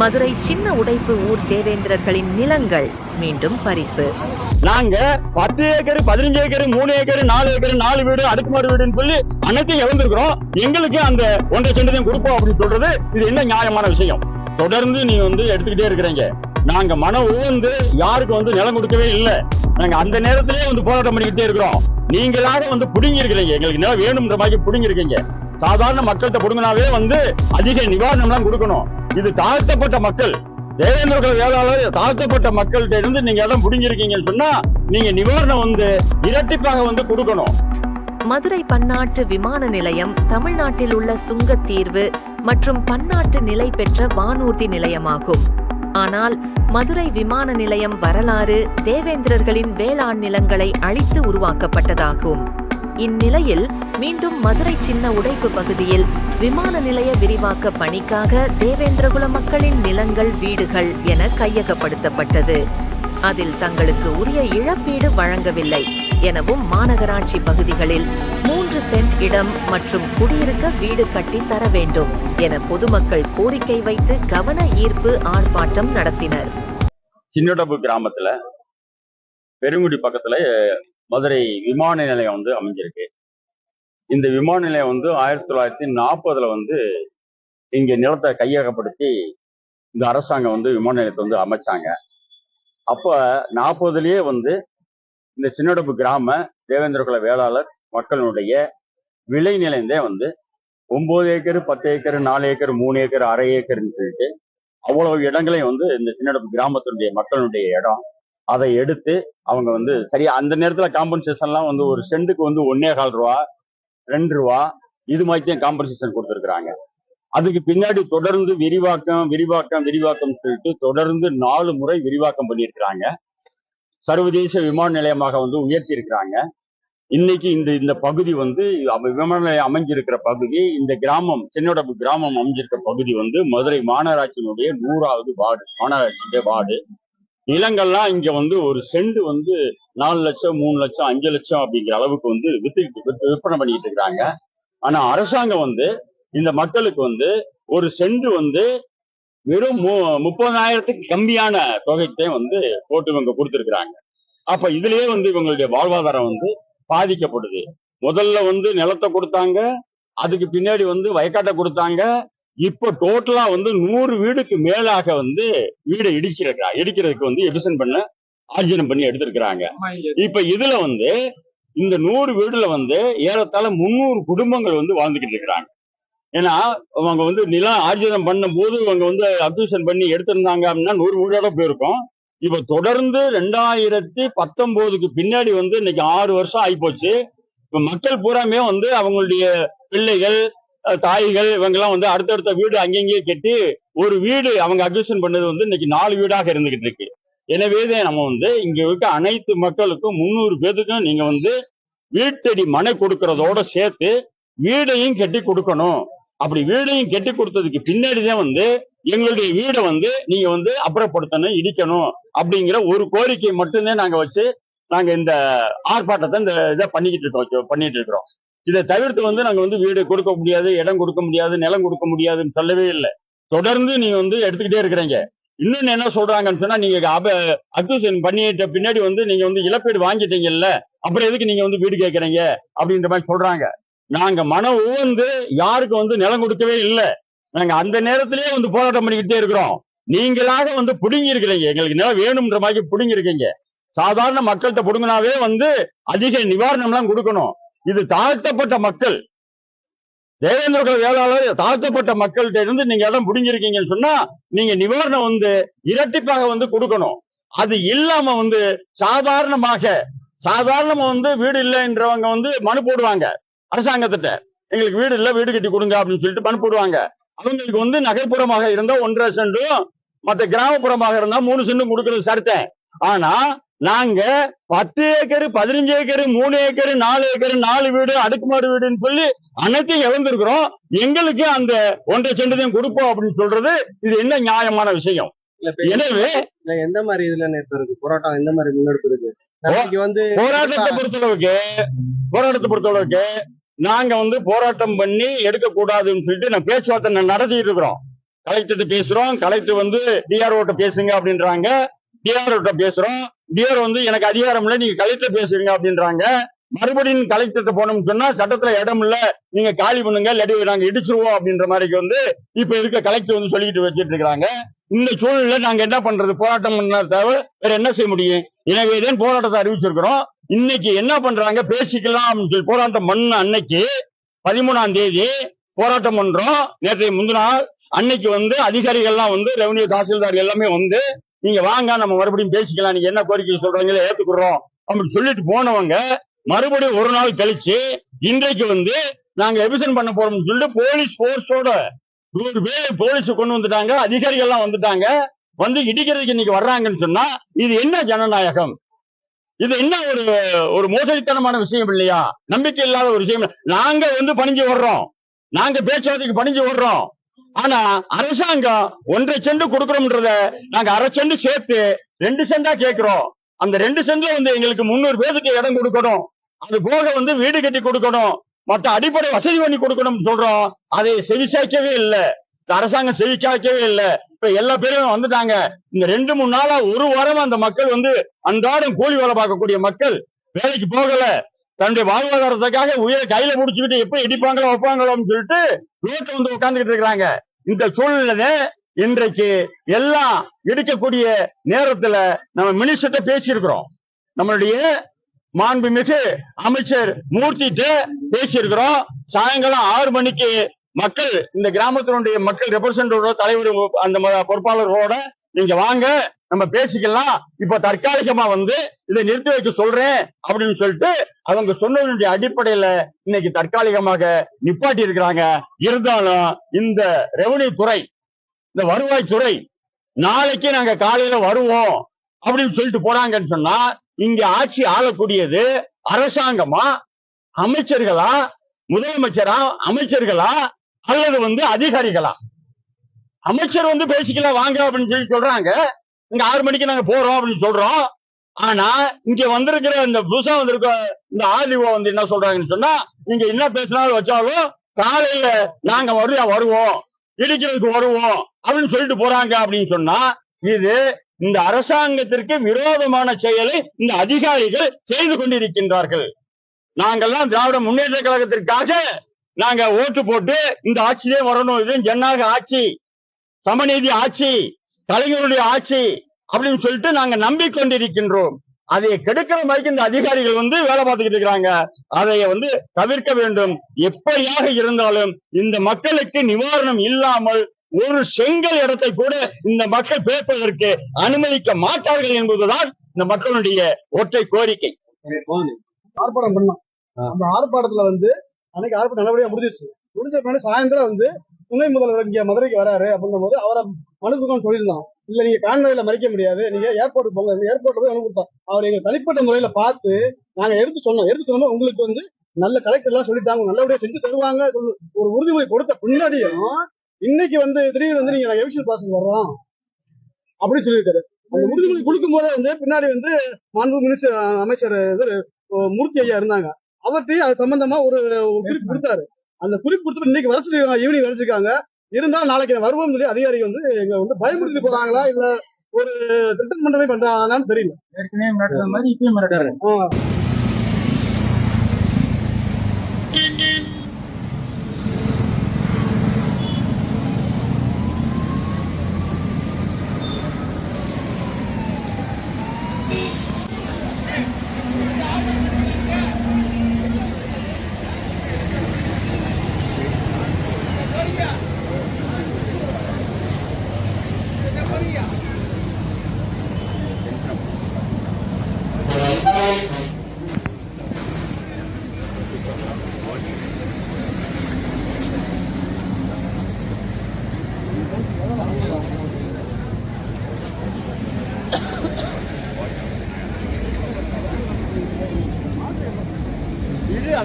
மதுரை சின்ன உடைப்பு ஊர் தேவேந்திரர்களின் நிலங்கள் மீண்டும் பறிப்பு. நாங்க பத்து ஏக்கர் பதினஞ்சு ஏக்கர் மூணு ஏக்கர் நாலு ஏக்கர் நாலு வீடு அடுக்குமாறு வீடுன்னு சொல்லி அனைத்தையும் இழந்திருக்கிறோம். எங்களுக்கு அந்த ஒன்றரை சென்டத்தையும் கொடுப்போம் அப்படின்னு சொல்றது இது என்ன நியாயமான விஷயம்? தொடர்ந்து நீ வந்து எடுத்துக்கிட்டே இருக்கிறீங்க. நாங்க மன உழந்து யாருக்கு வந்து நிலம் கொடுக்கவே இல்லை. நாங்க அந்த நேரத்திலேயே வந்து போராட்டம் பண்ணிக்கிட்டே இருக்கிறோம். நீங்களாக வந்து புடுங்கி இருக்கிறீங்க. எங்களுக்கு நிலம் வேணும்ன்ற மாதிரி புடுங்கி இருக்கீங்க. சாதாரண மக்கள்கிட்ட புடுங்கினாவே வந்து அதிக நிவாரணம் எல்லாம் கொடுக்கணும். இது தாழ்த்தப்பட்ட மக்கள். தேவேந்திர வேளாளர் தாழ்த்தப்பட்ட மக்கள்கிட்ட இருந்து நீங்க இடம் புடிஞ்சிருக்கீங்கன்னு சொன்னா நீங்க நிவாரணம் வந்து இரட்டிப்பாக வந்து கொடுக்கணும். மதுரை பன்னாட்டு விமான நிலையம் தமிழ்நாட்டில் உள்ள சுங்கத் தீர்வு மற்றும் பன்னாட்டு நிலை பெற்ற வானூர்தி நிலையமாகும். ஆனால் மதுரை விமான நிலையம் வரலாறு தேவேந்திரர்களின் வேளாண் நிலங்களை அழித்து உருவாக்கப்பட்டதாகும். இந்நிலையில் மீண்டும் மதுரை சின்ன உடைப்பு பகுதியில் விமான நிலைய விரிவாக்க பணிக்காக தேவேந்திரகுல மக்களின் நிலங்கள் வீடுகள் என கையகப்படுத்தப்பட்டது. அதில் தங்களுக்கு உரிய இழப்பீடு வழங்கவில்லை எனவும் மாநகராட்சி பகுதிகளில் மூன்று சென்ட் இடம் மற்றும் குடியிருக்க வீடு கட்டி தர வேண்டும் என பொதுமக்கள் கோரிக்கை வைத்து கவன ஈர்ப்பு ஆர்ப்பாட்டம் நடத்தினர். சின்னடப்பு கிராமத்துல பெருங்குடி பக்கத்துல மதுரை விமான நிலையம் வந்து அமைஞ்சிருக்கு. இந்த விமான நிலையம் வந்து ஆயிரத்தி தொள்ளாயிரத்தி நாற்பதுல வந்து இங்க நிலத்தை கையகப்படுத்தி இந்த அரசாங்கம் வந்து விமான நிலையத்தை வந்து அமைச்சாங்க. அப்ப நாற்பதுலயே வந்து இந்த சின்னடப்பு கிராம தேவேந்திரகுல வேளாளர் மக்களுடைய விளை நிலையந்தே வந்து ஒம்பது ஏக்கர் பத்து ஏக்கர் நாலு ஏக்கர் மூணு ஏக்கர் அரை ஏக்கர்னு சொல்லிட்டு அவ்வளவு இடங்களையும் வந்து இந்த சின்னடப்பு கிராமத்தினுடைய மக்களுடைய இடம். அதை எடுத்து அவங்க வந்து சரியா அந்த நேரத்துல காம்பன்சேஷன்லாம் வந்து ஒரு செண்டுக்கு வந்து ஒன்னே கால் ரூபா ரெண்டு ரூபா இது மாதிரி தான் காம்பன்சேஷன் கொடுத்துருக்குறாங்க. அதுக்கு பின்னாடி தொடர்ந்து விரிவாக்கம் விரிவாக்கம் விரிவாக்கம் சொல்லிட்டு தொடர்ந்து நாலு முறை விரிவாக்கம் பண்ணியிருக்கிறாங்க. சர்வதேச விமான நிலையமாக வந்து உயர்த்தி இருக்கிறாங்க இன்னைக்கு இந்த இந்த பகுதி வந்து விமான நிலையம் அமைஞ்சிருக்கிற பகுதி இந்த கிராமம் சென்னோட கிராமம் அமைஞ்சிருக்கிற பகுதி வந்து மதுரை மாநகராட்சியினுடைய நூறாவது வார்டு மாநகராட்சியுடைய வார்டு. நிலங்கள்லாம் இங்க வந்து ஒரு செண்டு வந்து நாலு லட்சம் மூணு லட்சம் அஞ்சு லட்சம் அப்படிங்கிற அளவுக்கு வந்து வித்து விற்பனை பண்ணிட்டு இருக்கிறாங்க. ஆனா அரசாங்கம் வந்து இந்த மக்களுக்கு வந்து ஒரு செண்டு வந்து வெறும் மு- முப்பதாயிரத்துக்கு கம்மியான தொகைக்கே வந்து போட்டு இவங்க கொடுத்துருக்குறாங்க. அப்ப இதுலயே வந்து இவங்களுடைய வாழ்வாதாரம் வந்து பாதிக்கப்படுது. முதல்ல வந்து நிலத்தை கொடுத்தாங்க அதுக்கு பின்னாடி வந்து வயக்காட்டை கொடுத்தாங்க இப்ப டோட்டலா வந்து நூறு வீடுக்கு மேலாக வந்து வீடை இடிச்சிருக்கா இடிக்கிறதுக்கு வந்து எபிசன் பண்ண ஆர்ஜனம் பண்ணி எடுத்திருக்கிறாங்க. இப்ப இதுல வந்து இந்த நூறு வீடுல வந்து ஏறத்தாழ முந்நூறு குடும்பங்கள் வந்து வாழ்ந்துகிட்டு இருக்கிறாங்க. ஏன்னா அவங்க வந்து நிலம் ஆர்ஜனம் பண்ணும் போது இவங்க வந்து அக்யூஷன் பண்ணி எடுத்திருந்தாங்க அப்படின்னா நூறு வீடோட போயிருக்கும். இப்ப தொடர்ந்து ரெண்டாயிரத்தி பத்தொன்பதுக்கு பின்னாடி வந்து இன்னைக்கு ஆறு வருஷம் ஆயிப்போச்சு. இப்ப மக்கள் பூராமே வந்து அவங்களுடைய பிள்ளைகள் தாய்கள் இவங்கெல்லாம் வந்து அடுத்தடுத்த வீடு அங்கங்கேயே கட்டி ஒரு வீடு அவங்க அக்யூஷன் பண்ணது வந்து இன்னைக்கு நாலு வீடாக இருந்துகிட்டு இருக்கு. எனவே நம்ம வந்து இங்க இருக்க அனைத்து மக்களுக்கும் முந்நூறு பேத்துக்கும் நீங்க வந்து வீட்டடி மனை கொடுக்கறதோட சேர்த்து வீடையும் கட்டி கொடுக்கணும். அப்படி வீடையும் கட்டி கொடுத்ததுக்கு பின்னாடி தான் வந்து எங்களுடைய வீடை வந்து நீங்க வந்து அப்புறப்படுத்தணும் இடிக்கணும் அப்படிங்கிற ஒரு கோரிக்கை மட்டும்தான் நாங்க வச்சு நாங்க இந்த ஆர்ப்பாட்டத்தை இந்த இதை பண்ணிக்கிட்டு இருக்கோம் பண்ணிட்டு இருக்கிறோம். இதை தவிர்த்து வந்து நாங்க வந்து வீடு கொடுக்க முடியாது இடம் கொடுக்க முடியாது நிலம் கொடுக்க முடியாதுன்னு சொல்லவே இல்லை. தொடர்ந்து நீங்க வந்து எடுத்துக்கிட்டே இருக்கிறீங்க. இன்னொன்னு என்ன சொல்றாங்கன்னு சொன்னா நீங்க அப அக்யூசன் பண்ணிட்ட பின்னாடி வந்து நீங்க வந்து இழப்பீடு வாங்கிட்டீங்கல்ல அப்புறம் எதுக்கு நீங்க வந்து வீடு கேட்கறீங்க அப்படின்ற மாதிரி சொல்றாங்க. நாங்க மன உவந்து யாருக்கு வந்து நிலம் கொடுக்கவே இல்லை. நாங்க அந்த நேரத்திலேயே வந்து போராட்டம் பண்ணிக்கிட்டே இருக்கிறோம். நீங்களாக வந்து புடுங்கி இருக்கிறீங்க. எங்களுக்கு நிலம் வேணும்ன்ற மாதிரி புடுங்கி இருக்கீங்க. சாதாரண மக்கள்கிட்ட புடுங்கினாவே வந்து அதிக நிவாரணம் எல்லாம் கொடுக்கணும். இது தாழ்த்தப்பட்ட மக்கள். தேவேந்திர குல வேளாளர் தாழ்த்தப்பட்ட மக்கள்கிட்ட இருந்து நீங்க இடம் புடிஞ்சிருக்கீங்கன்னு சொன்னா நீங்க நிவாரணம் வந்து இரட்டிப்பாக வந்து கொடுக்கணும். அது இல்லாம வந்து சாதாரணமாக சாதாரணமா வந்து வீடு இல்லைன்றவங்க வந்து மனு போடுவாங்க. அரசாங்கத்திட்ட எங்களுக்கு வீடு இல்ல வீடு கட்டி கொடுங்க அப்படின்னு சொல்லிட்டு மனு போடுவாங்க. அவங்களுக்கு வந்து நகர்ப்புறமாக இருந்தா ஒன்றரை சென்டும் மத்த கிராமப்புறமாக இருந்தா மூணு சென்டும் கொடுக்கறது சரித்தேன் ஆனா நாங்க பத்து ஏக்கர் பதினஞ்சு ஏக்கர் மூணு ஏக்கர் நாலு ஏக்கர் நாலு வீடு அடுக்குமாடி வீடுன்னு சொல்லி அனைத்தையும் இழந்திருக்கிறோம். எங்களுக்கு அந்த ஒன்றரை சென்டத்தையும் கொடுப்போம் அப்படின்னு சொல்றது இது என்ன நியாயமான விஷயம்? எனவே எந்த மாதிரி இதுல நேற்று இருக்கு? போராட்டம் எந்த மாதிரி முன்னெடுப்பு இருக்கு? வந்து போராட்டத்தை பொறுத்தளவுக்கு போராட்டத்தை பொறுத்தளவுக்கு நாங்க வந்து போராட்டம் பண்ணி எடுக்க கூடாதுன்னு சொல்லிட்டு நான் பேச்சுவார்த்தை நடத்திட்டு இருக்கிறோம். கலெக்டர்கிட்ட பேசுறோம். கலெக்டர் வந்து டிஆர்ஓ பேசுங்க அப்படின்றாங்க. டிஆர்ஓ பேசுறோம். டிஆர் வந்து எனக்கு அதிகாரம் இல்லை நீங்க கலெக்டர் பேசுறீங்க அப்படின்றாங்க. மறுபடியும் கலெக்டர்கிட்ட போனோம்னு சொன்னா சட்டத்துல இடம் இல்ல நீங்க காலி பண்ணுங்க இல்லாட்டி நாங்க இடிச்சிருவோம் அப்படின்ற மாதிரி வந்து இப்ப இருக்க கலெக்டர் வந்து சொல்லிட்டு வச்சிட்டு இருக்காங்க இந்த சூழ்நிலை நாங்க என்ன பண்றது? போராட்டம் பண்ண தவிர வேற என்ன செய்ய முடியும்? எனவே தான் போராட்டத்தை அறிவிச்சிருக்கிறோம். இன்னைக்கு என்ன பண்றாங்க? பேசிக்கலாம் அப்படின்னு சொல்லி போராட்டம் பண்ண அன்னைக்கு பதிமூணாம் தேதி போராட்டம் பண்றோம். நேற்றைய முந்தினால் அன்னைக்கு வந்து அதிகாரிகள்லாம் வந்து ரெவன்யூ தாசில்தார் எல்லாமே வந்து நீங்க வாங்க நம்ம மறுபடியும் பேசிக்கலாம். நீங்க என்ன கோரிக்கை சொல்றீங்களோ ஏத்துக்குறோம். அப்படின்னு சொல்லிட்டு போனவங்க மறுபடியும் ஒரு நாள் கழிச்சு இன்றைக்கு வந்து நாங்க எபிசன் பண்ண போறோம்னு சொல்லிட்டு போலீஸ் போர்ஸோட நூறு பேர் போலீஸ் கொண்டு வந்துட்டாங்க. அதிகாரிகள் எல்லாம் வந்துட்டாங்க. வந்து இடிக்கிறதுக்கு இன்னைக்கு வர்றாங்கன்னு சொன்னா இது என்ன ஜனநாயகம்? இது என்ன ஒரு ஒரு மோசடித்தனமான விஷயம் இல்லையா? நம்பிக்கை இல்லாத ஒரு விஷயம் நாங்க வந்து பணிஞ்சு வர்றோம் நாங்க பேச்சுவார்த்தைக்கு பணிஞ்சு வர்றோம் ஆனா அரசாங்கம் ஒன்றரை செண்டு கொடுக்கறோம்ன்றத நாங்க அரை செண்டு சேர்த்து ரெண்டு செண்டா கேட்கிறோம். அந்த ரெண்டு சென்ட்ல வந்து எங்களுக்கு முன்னூறு பேருக்கு இடம் கொடுக்கணும். அது போக வந்து வீடு கட்டி கொடுக்கணும். மற்ற அடிப்படை வசதி பண்ணி கொடுக்கணும் சொல்றோம். அதை செவிசாய்க்கவே இல்லை. இந்த அரசாங்கம் செவிக்காய்க்கவே இல்லை. இப்ப எல்லா பேரும் வந்துட்டாங்க. இந்த ரெண்டு மூணு நாளா ஒரு வாரமா அந்த மக்கள் வந்து அன்றாடம் கூலி வேலை பார்க்கக்கூடிய மக்கள் வேலைக்கு போகல. தன்னுடைய வாழ்வாதாரத்துக்காக உயிரை கையில புடிச்சுக்கிட்டு எப்ப இடிப்பாங்களோ வைப்பாங்களோன்னு சொல்லிட்டு ரோட்ல வந்து உட்காந்துக்கிட்டு இருக்கிறாங்க. இந்த சூழ்நிலை இன்றைக்கு எல்லாம் இடிக்கக்கூடிய நேரத்துல நம்ம மினிஸ்டர்கிட்ட பேசியிருக்கிறோம். நம்மளுடைய மாண்புமிகு அமைச்சர் மூர்த்திட்ட பேசியிருக்கிறோம். சாயங்காலம் ஆறு மணிக்கு மக்கள் இந்த கிராமத்தினுடைய மக்கள் ரெப்ரசன்டேட்டிவ் தலைவர் அந்த பொறுப்பாளர்களோட நீங்க வாங்க நம்ம பேசிக்கலாம். இப்ப தற்காலிகமா வந்து இதை நிறுத்தி வைக்க சொல்றேன் அப்படின்னு சொல்லிட்டு அவங்க சொன்னதனுடைய அடிப்படையில இன்னைக்கு தற்காலிகமாக நிப்பாட்டி இருக்கிறாங்க. இருந்தாலும் இந்த ரெவன்யூ துறை இந்த வருவாய் துறை நாளைக்கு நாங்க காலையில வருவோம் அப்படின்னு சொல்லிட்டு போறாங்கன்னு சொன்னா இங்க ஆட்சி ஆளக்கூடியது அரசாங்கமா அமைச்சர்களா முதலமைச்சரா அமைச்சர்களா அல்லது வந்து அதிகாரிகளா அமைச்சர் வந்து பேசிக்கலாம் வாங்க அப்படின்னு சொல்லி சொல்றாங்க. இங்க ஆறு மணிக்கு நாங்க போறோம் அப்படின்னு சொல்றோம். ஆனா இங்க வந்திருக்கிற இந்த புதுசா வந்திருக்க இந்த ஆர்டிஓ வந்து என்ன சொல்றாங்கன்னு சொன்னா நீங்க என்ன பேசினாலும் வச்சாலும் காலையில நாங்க வரு வருவோம். இடிக்கிறதுக்கு வருவோம் அப்படின்னு சொல்லிட்டு போறாங்க அப்படின்னு சொன்னா இது இந்த அரசாங்கத்திற்கு விரோதமான செயலை இந்த அதிகாரிகள் செய்து கொண்டிருக்கின்றார்கள். நாங்கள்லாம் திராவிட முன்னேற்ற கழகத்திற்காக நாங்க ஓட்டு போட்டு இந்த ஆட்சியே வரணும். இது ஜனநாயக ஆட்சி சமநீதி ஆட்சி கலைஞருடைய ஆட்சி அப்படின்னு சொல்லிட்டு நாங்க நம்பிக்கொண்டிருக்கின்றோம். அதை கெடுக்கிற மாதிரி இந்த அதிகாரிகள் வந்து வேலை பார்த்துக்கிட்டு இருக்கிறாங்க. அதை வந்து தவிர்க்க வேண்டும். எப்படியாக இருந்தாலும் இந்த மக்களுக்கு நிவாரணம் இல்லாமல் ஒரு செங்கல் இடத்தை கூட இந்த மக்கள் பேப்பதற்கு அனுமதிக்க மாட்டார்கள் என்பதுதான் இந்த மக்களுடைய ஒற்றை கோரிக்கை. ஆர்ப்பாட்டம் பண்ணோம் அந்த ஆர்ப்பாட்டத்துல வந்து அன்னைக்கு ஆர்ப்பாட்டம் நல்லபடியா முடிஞ்சிருச்சு. முடிஞ்ச பின்னாடி சாயந்தரம் வந்து துணை முதல்வர் இங்க மதுரைக்கு வராரு அப்படின்னும் போது அவரை மனு கொடுக்கணும்னு சொல்லியிருந்தோம் இல்ல நீங்க கான்வாயில மறைக்க முடியாது. நீங்க ஏர்போர்ட் போங்க. ஏர்போர்ட் போய் மனு கொடுத்தோம் அவர் எங்க தனிப்பட்ட முறையில பார்த்து நாங்க எடுத்து சொன்னோம். எடுத்து சொன்னோம். உங்களுக்கு வந்து நல்ல கலெக்டர் எல்லாம் சொல்லிட்டாங்க நல்லபடியா செஞ்சு தருவாங்க சொல்லு- ஒரு உறுதிமொழி கொடுத்த பின்னாடியும் இன்னைக்கு வந்து திடீர்னு வந்து நீங்க எலெக்ஷன் ப்ராசஸ் வர்றோம் அப்படின்னு சொல்லியிருக்காரு. அந்த உறுதிமொழி கொடுக்கும் போதே வந்து பின்னாடி வந்து மாண்பு மினிஸ்டர் அமைச்சர் இது மூர்த்தி ஐயா இருந்தாங்க. அவர்கிட்டயும் அது சம்பந்தமா ஒரு குறிப்பு கொடுத்தாரு. அந்த குறிப்பு கொடுத்து இன்னைக்கு வர சொல்லி ஈவினிங் வரைச்சிருக்காங்க இருந்தாலும் நாளைக்கு வருவோம் சொல்லி அதிகாரி வந்து எங்க வந்து பயமுறுத்தி போறாங்களா இல்ல ஒரு ரிட்டர்ன் பண்றவே பண்றாங்களான்னு தெரியல. ஏற்கனவே மாதிரி இப்பயும்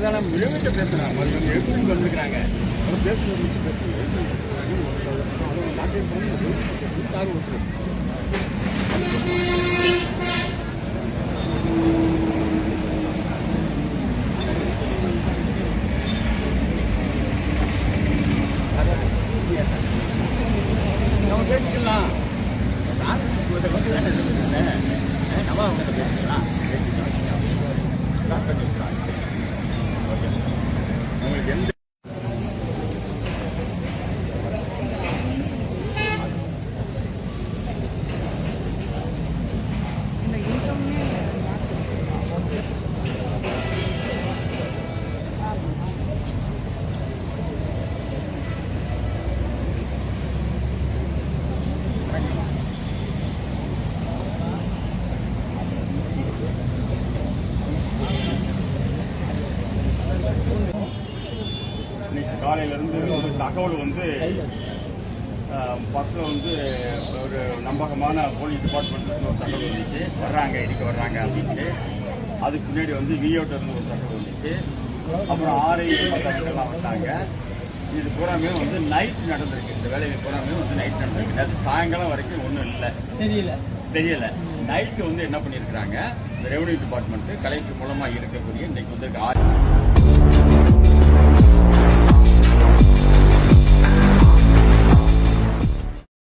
மிரட்டுறாரு ஆஹ் இது அதான் விழுவிட்டு பேசுறாங்க எப்படி வந்திருக்கிறாங்க பேசிக்கலாம் சார் உங்கள்கிட்ட வந்து தானே இருந்தேன் நம்ம அவங்க பேசிக்கலாம் பேசிக்கலாம் ஸ்டார்ட் பண்ணிக்கலாம் ஓகே உங்களுக்கு எந்த காலையிலேருந்து ஒரு தகவல் வந்து பஸ்ஸில் வந்து ஒரு நம்பகமான போலீஸ் டிபார்ட்மெண்ட்லேருந்து ஒரு தகவல் வந்துச்சு. வர்றாங்க இடிக்க வர்றாங்க அப்படின்ட்டு. அதுக்கு முன்னாடி வந்து விஓட்ட இருந்து ஒரு தகவல் வந்துச்சு. அப்புறம் ஆர்ஐ பத்தாங்கெல்லாம் வந்தாங்க. இது பூராமே வந்து நைட் நடந்திருக்கு. இந்த வேலைகள் பூராமே வந்து நைட் நடந்திருக்கு. அது சாயங்காலம் வரைக்கும் ஒன்றும் இல்லை. தெரியல. தெரியல. நைட்டு வந்து என்ன பண்ணியிருக்கிறாங்க? இந்த ரெவன்யூ டிபார்ட்மெண்ட் கலெக்டர் மூலமாக இருக்கக்கூடிய இன்னைக்கு வந்து ஆறு